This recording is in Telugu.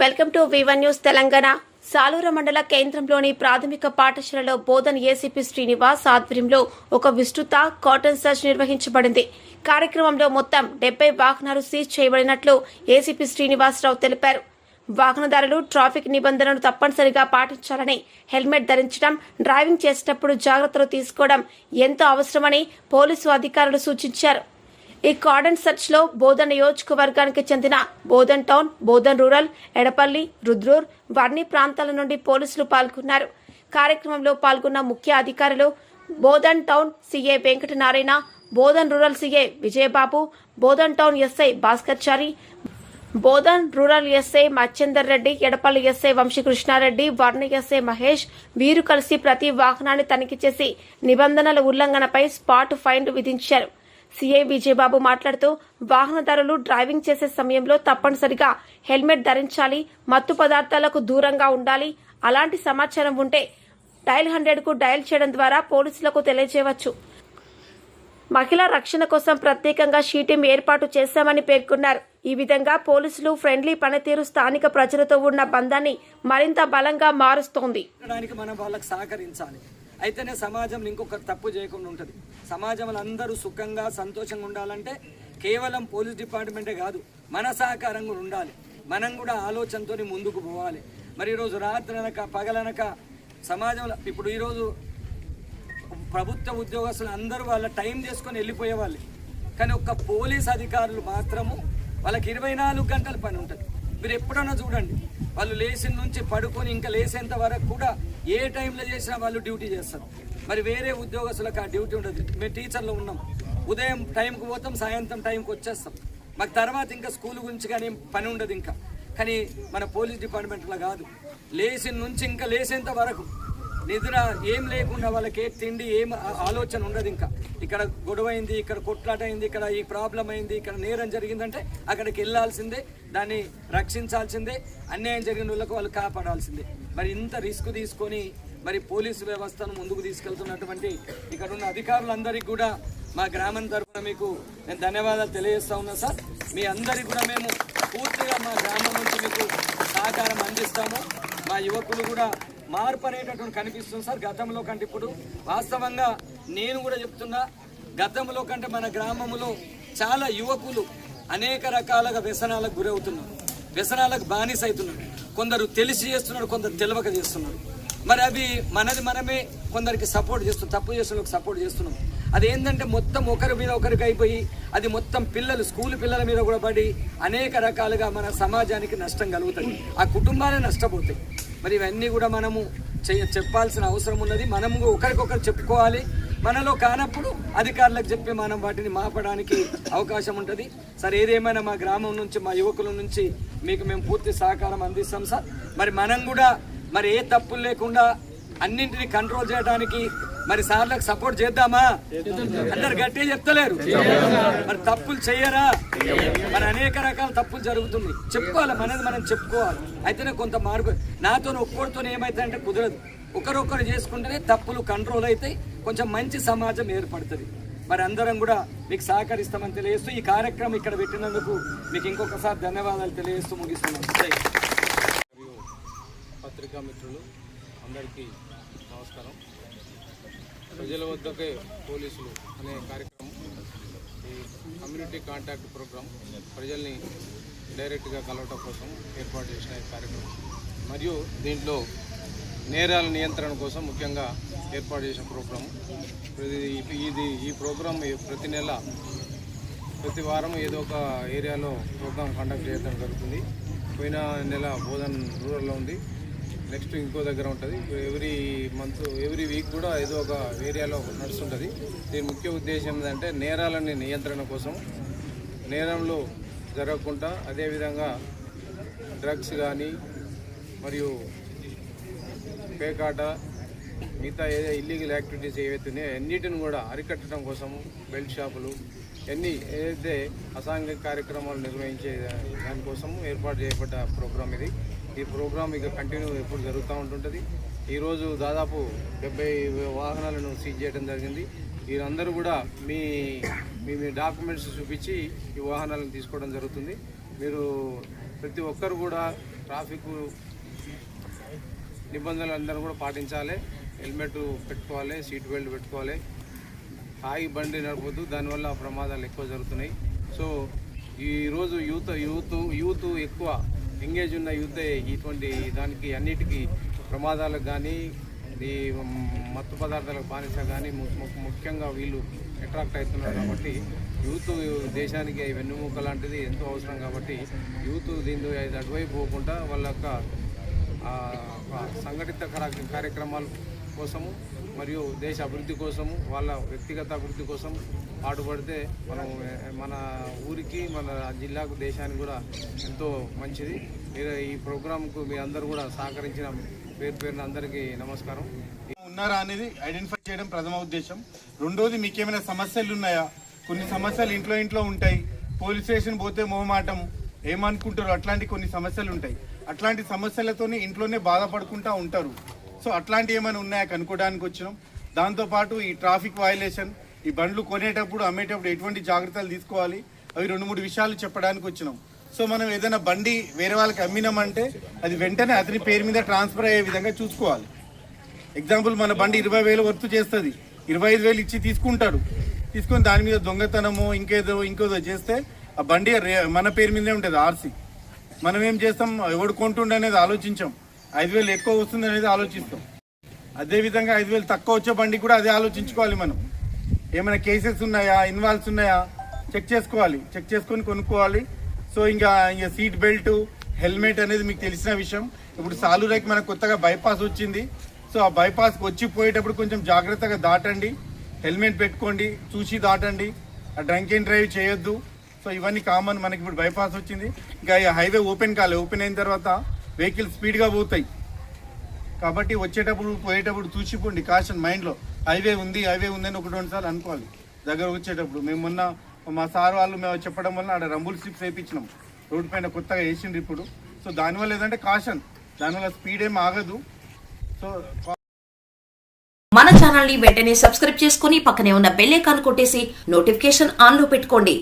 Welcome to Vivan news Telangana. Saloora మండల కేంద్రంలోని ప్రాథమిక పాఠశాలలో బోధన్ ఏసీపీ శ్రీనివాస్ ఆధ్వర్యంలో ఒక విస్తృత కాటన్ సర్చ్ నిర్వహించబడింది. కార్యక్రమంలో మొత్తం డెబ్బై వాహనాలు సీజ్ చేయబడినట్లు ఏసీపీ శ్రీనివాసరావు తెలిపారు. వాహనదారులు ట్రాఫిక్ నిబంధనలు తప్పనిసరిగా పాటించాలని హెల్మెట్ ధరించడం డ్రైవింగ్ చేసేటప్పుడు జాగ్రత్తలు తీసుకోవడం ఎంతో అవసరమని పోలీసు అధికారులు సూచించారు. ఈ కార్డన్ సర్చ్లో బోధన్ నియోజకవర్గానికి చెందిన బోధన్ టౌన్ బోధన్ రూరల్ ఎడపల్లి రుద్రూర్ వర్ణి ప్రాంతాల నుండి పోలీసులు పాల్గొన్నారు. కార్యక్రమంలో పాల్గొన్న ముఖ్య అధికారులు Bodhan town CI Venkatanarayana Bodhan rural CI Vijayababu Bodhan town SI Bhaskarchari Bodhan rural SI Machender Reddy Edapalli SI Vamshikrishnareddy Varna SI Mahesh వీరు కలిసి ప్రతి వాహనాన్ని తనిఖీ చేసి నిబంధనల ఉల్లంఘనపై స్పాట్ ఫైన్ విధించారు. సీఐ విజయబాబు మాట్లాడుతూ వాహనదారులు డ్రైవింగ్ చేసే సమయంలో తప్పనిసరిగా హెల్మెట్ ధరించాలి మత్తు పదార్థాలకు దూరంగా ఉండాలి అలాంటి సమాచారం ఉంటే డయల్ హండ్రెడ్కు డయల్ చేయడం ద్వారా పోలీసులకు తెలియజేయవచ్చు. మహిళా రక్షణ కోసం ప్రత్యేకంగా షీటీం ఏర్పాటు చేశామని పేర్కొన్నారు. ఈ విధంగా పోలీసులు ఫ్రెండ్లీ పనితీరు స్థానిక ప్రజలతో ఉన్న బంధాన్ని మరింత బలంగా మారుస్తోంది. మనం వాళ్ళకి సహకరించాలి. అయితేనే సమాజం ఇంకొక తప్పు చేయకుండా ఉంటుంది. సమాజంలో అందరూ సుఖంగా సంతోషంగా ఉండాలంటే కేవలం పోలీస్ డిపార్ట్మెంటే కాదు మన సహకారం కూడా ఉండాలి. మనం కూడా ఆలోచనతో ముందుకు పోవాలి. మరి ఈరోజు రాత్రి అనక పగలనక సమాజంలో ఇప్పుడు ఈరోజు ప్రభుత్వ ఉద్యోగస్తులు అందరూ వాళ్ళ టైం చేసుకొని వెళ్ళిపోయేవాళ్ళు. కానీ ఒక్క పోలీస్ అధికారులు మాత్రము వాళ్ళకి ఇరవై నాలుగు గంటల పని ఉంటుంది. మీరు ఎప్పుడన్నా చూడండి వాళ్ళు లేచిన నుంచి పడుకొని ఇంకా లేసేంత వరకు కూడా ఏ టైంలో చేసినా వాళ్ళు డ్యూటీ చేస్తారు. మరి వేరే ఉద్యోగస్తులకు ఆ డ్యూటీ ఉండదు. మేము టీచర్లు ఉన్నాం. ఉదయం టైంకి పోతాం సాయంత్రం టైంకి వచ్చేస్తాం. మాకు తర్వాత ఇంకా స్కూల్ గురించి కానీ పని ఉండదు ఇంకా. కానీ మన పోలీస్ డిపార్ట్మెంట్లో కాదు. లేచి నుంచి ఇంకా లేసేంత వరకు నిద్ర ఏం లేకుండా వాళ్ళకి ఏ తిండి ఏం ఆలోచన ఉండదు ఇంకా. ఇక్కడ గొడవ అయింది ఇక్కడ కొట్లాట అయింది ఇక్కడ ఈ ప్రాబ్లం అయింది ఇక్కడ నేరం జరిగిందంటే అక్కడికి వెళ్ళాల్సిందే దాన్ని రక్షించాల్సిందే అన్యాయం జరిగిన వాళ్ళకు వాళ్ళు కాపాడాల్సిందే. మరి ఇంత రిస్క్ తీసుకొని మరి పోలీసు వ్యవస్థను ముందుకు తీసుకెళ్తున్నటువంటి ఇక్కడ ఉన్న అధికారులందరికీ కూడా మా గ్రామం తరఫున మీకు నేను ధన్యవాదాలు తెలియజేస్తా ఉన్నా సార్. మీ అందరికీ కూడా మేము పూర్తిగా మా గ్రామం నుంచి మీకు సహకారం అందిస్తాము. మా యువకులు కూడా మార్పు అనేటటువంటి కనిపిస్తుంది సార్ గతంలో కంటే ఇప్పుడు. వాస్తవంగా నేను కూడా చెప్తున్నా గతంలో కంటే మన గ్రామంలో చాలా యువకులు అనేక రకాలుగా వ్యసనాలకు గురవుతున్నారు. వ్యసనాలకు బానిస అవుతున్నారు. కొందరు తెలిసి చేస్తున్నారు కొందరు తెలియక చేస్తున్నారు. మరి అవి మనది మనమే కొందరికి సపోర్ట్ చేస్తున్నాం తప్పు చేస్తున్న సపోర్ట్ చేస్తున్నాం. అది ఏంటంటే మొత్తం ఒకరి మీద ఒకరికి అయిపోయి అది మొత్తం పిల్లలు స్కూల్ పిల్లల మీద కూడా పడి అనేక రకాలుగా మన సమాజానికి నష్టం కలుగుతుంది. ఆ కుటుంబాలే నష్టపోతాయి. మరి ఇవన్నీ కూడా మనము చెయ్య చెప్పాల్సిన అవసరం ఉన్నది. మనము ఒకరికొకరు చెప్పుకోవాలి. మనలో కానప్పుడు అధికారులకు చెప్పి మనం వాటిని మాపడానికి అవకాశం ఉంటుంది. సార్ ఏదేమైనా మా గ్రామం నుంచి మా యువకుల నుంచి మీకు మేము పూర్తి సహకారం అందిస్తాం సార్. మరి మనం కూడా మరి ఏ తప్పులు లేకుండా అన్నింటినీ కంట్రోల్ చేయడానికి మరి సార్లకు సపోర్ట్ చేద్దామా? అందరు గట్టిగా చెప్తలేరు. మరి తప్పులు చేయరా? మరి అనేక రకాల తప్పులు జరుగుతుంది చెప్పుకోవాలి మనది మనం చెప్పుకోవాలి. అయితేనే కొంత మార్పు. నాతో ఒక్కడితో ఏమైతే అంటే కుదరదు. ఒకరొకరు చేసుకుంటేనే తప్పులు కంట్రోల్ అవుతాయి. కొంచెం మంచి సమాజం ఏర్పడుతుంది. మరి అందరం కూడా మీకు సహకరిస్తామని తెలియజేస్తూ ఈ కార్యక్రమం ఇక్కడ పెట్టినందుకు మీకు ఇంకొకసారి ధన్యవాదాలు తెలియజేస్తూ ముగిస్తున్నాను మరియు పత్రికా మిత్రులు అందరికీ నమస్కారం. ప్రజల వద్దకే పోలీసులు అనే కార్యక్రమం ఈ కమ్యూనిటీ కాంటాక్ట్ ప్రోగ్రాం ప్రజల్ని డైరెక్ట్గా కలవటం కోసం ఏర్పాటు చేసిన కార్యక్రమం. మరియు దీంట్లో నేరాల నియంత్రణ కోసం ముఖ్యంగా ఏర్పాటు చేసిన ప్రోగ్రాం ఇది ఇది ఈ ప్రోగ్రాం ప్రతి నెల ప్రతి వారం ఏదో ఒక ఏరియాలో ప్రోగ్రాం కండక్ట్ చేయడం జరుగుతుంది. పోయిన నెల బోధన్ రూరల్లో ఉంది. నెక్స్ట్ ఇంకో దగ్గర ఉంటుంది. ఎవ్రీ మంత్ ఎవ్రీ వీక్ కూడా ఏదో ఒక ఏరియాలో నడుస్తుంటుంది. దీని ముఖ్య ఉద్దేశం ఏంటంటే నేరాలని నియంత్రణ కోసం నేరంలో జరగకుండా అదేవిధంగా డ్రగ్స్ కానీ మరియు పేకాట మిగతా ఏదో ఇల్లీగల్ యాక్టివిటీస్ ఏవైతే ఉన్నాయో అన్నిటిని కూడా అరికట్టడం కోసము బెల్ట్ షాపులు అన్ని ఏదైతే అసాంఘిక కార్యక్రమాలు నిర్వహించే దానికోసం ఏర్పాటు చేయబడ్డ ప్రోగ్రామ్ ఇది. ఈ ప్రోగ్రామ్ ఇక కంటిన్యూ ఎప్పుడు జరుగుతూ ఉంటుంటుంది. ఈరోజు దాదాపు డెబ్బై వాహనాలను సీజ్ చేయడం జరిగింది. వీరందరూ కూడా మీ మీ మీ డాక్యుమెంట్స్ చూపించి ఈ వాహనాలను తీసుకోవడం జరుగుతుంది. మీరు ప్రతి ఒక్కరు కూడా ట్రాఫిక్ నిబంధనలు అందరూ కూడా పాటించాలి. హెల్మెట్ పెట్టుకోవాలి సీట్ బెల్ట్ పెట్టుకోవాలి. ఆగి బండి నడపద్దు దానివల్ల ప్రమాదాలు ఎక్కువ జరుగుతున్నాయి. సో ఈరోజు యూత్ యూత్ యూత్ ఎక్కువ ఎంగేజ్ ఉన్న యూత్ ఇటువంటి దానికి అన్నిటికీ ప్రమాదాలకు కానీ ఈ మత్తు పదార్థాలకు బానిస కానీ ముఖ్యంగా వీళ్ళు అట్రాక్ట్ అవుతున్నారు కాబట్టి యూత్ దేశానికి వెన్నుముక లాంటిది ఎంతో అవసరం కాబట్టి యూత్ దీని అటువైపు పోకుండా వాళ్ళ యొక్క సంఘటిత కార్య- కార్యక్రమాల కోసము మరియు దేశ అభివృద్ధి కోసము వాళ్ళ వ్యక్తిగత అభివృద్ధి కోసం పాటుపడితే మనం మన ఊరికి మన జిల్లాకు దేశానికి కూడా ఎంతో మంచిది. మీరు ఈ ప్రోగ్రాంకు మీ అందరూ కూడా సహకరించిన పేరు పేరున అందరికీ నమస్కారం. ఉన్నారా అనేది ఐడెంటిఫై చేయడం ప్రథమ ఉద్దేశం. రెండోది మీకేమైనా సమస్యలు ఉన్నాయా? కొన్ని సమస్యలు ఇంట్లో ఇంట్లో ఉంటాయి. పోలీస్ స్టేషన్ పోతే మొహమాటం. ఏమనుకుంటారు అట్లాంటి కొన్ని సమస్యలు ఉంటాయి. అట్లాంటి సమస్యలతోనే ఇంట్లోనే బాధపడుకుంటా ఉంటారు. సో అట్లాంటి ఏమైనా ఉన్నాయా? కనుక్కోవడానికి వచ్చినాం. దాంతోపాటు ఈ ట్రాఫిక్ వయలేషన్ ఈ బండ్లు కొనేటప్పుడు అమ్మేటప్పుడు ఎటువంటి జాగ్రత్తలు తీసుకోవాలి? అవి రెండు మూడు విషయాలు చెప్పడానికి వచ్చినాం. సో మనం ఏదైనా బండి వేరే వాళ్ళకి అమ్మినామంటే అది వెంటనే అతని పేరు మీద ట్రాన్స్ఫర్ అయ్యే విధంగా చూసుకోవాలి. ఎగ్జాంపుల్ మన బండి ఇరవై వేలు వర్త్ చేస్తుంది. ఇరవై ఐదు వేలు ఇచ్చి తీసుకుంటాడు. తీసుకొని దాని మీద దొంగతనము ఇంకేదో ఇంకేదో చేస్తే ఆ బండి మన పేరు మీదనే ఉంటుంది ఆర్సీ. మనం ఏం చేస్తాం? ఎవడు కొంటుండే అనేది ఆలోచించాం. ఐదు వేలు ఎక్కువ వస్తుంది అనేది ఆలోచిస్తాం. అదే విధంగా ఐదు వేలు తక్కువ వచ్చే బండి కూడా అదే ఆలోచించుకోవాలి మనం. ఏమైనా కేసెస్ ఉన్నాయా? ఇన్వాల్వ్స్ ఉన్నాయా? చెక్ చేసుకోవాలి. చెక్ చేసుకొని కొనుక్కోవాలి. సో ఇంకా ఇంకా సీట్ బెల్ట్ హెల్మెట్ అనేది మీకు తెలిసిన విషయం. ఇప్పుడు సాలూరాకి మనకు కొత్తగా బైపాస్ వచ్చింది. సో ఆ బైపాస్కి వచ్చి పోయేటప్పుడు కొంచెం జాగ్రత్తగా దాటండి. హెల్మెట్ పెట్టుకోండి. చూసి దాటండి. ఆ డ్రంక్ అండ్ డ్రైవ్ చేయొద్దు. సో ఇవన్నీ కామన్ మనకి ఇప్పుడు బైపాస్ వచ్చింది. ఇంకా హైవే ఓపెన్ కాలే. ఓపెన్ అయిన తర్వాత వెహికల్ స్పీడ్గా పోతాయి. కాబట్టి వచ్చేటప్పుడు పోయేటప్పుడు చూసిపోండి కాషన్ మైండ్లో హైవే ఉంది హైవే ఉంది అని ఒకటి రెండుసార్లు అనుకోవాలి. దగ్గర వచ్చేటప్పుడు మేము మొన్న మా సార్ వాళ్ళు మేము చెప్పడం వల్ల ఆడ రంబుల్ స్లిప్స్ వేయించినాం. రోడ్డు పైన కొత్తగా వేసిండ్రు ఇప్పుడు. సో దానివల్ల ఏదంటే కాషన్. దానివల్ల స్పీడ్ ఏం ఆగదు. సో మన ఛానల్ని వెంటనే సబ్స్క్రైబ్ చేసుకుని పక్కనే ఉన్న బెల్ ఐకాన్ కొట్టేసి నోటిఫికేషన్ ఆన్లో పెట్టుకోండి.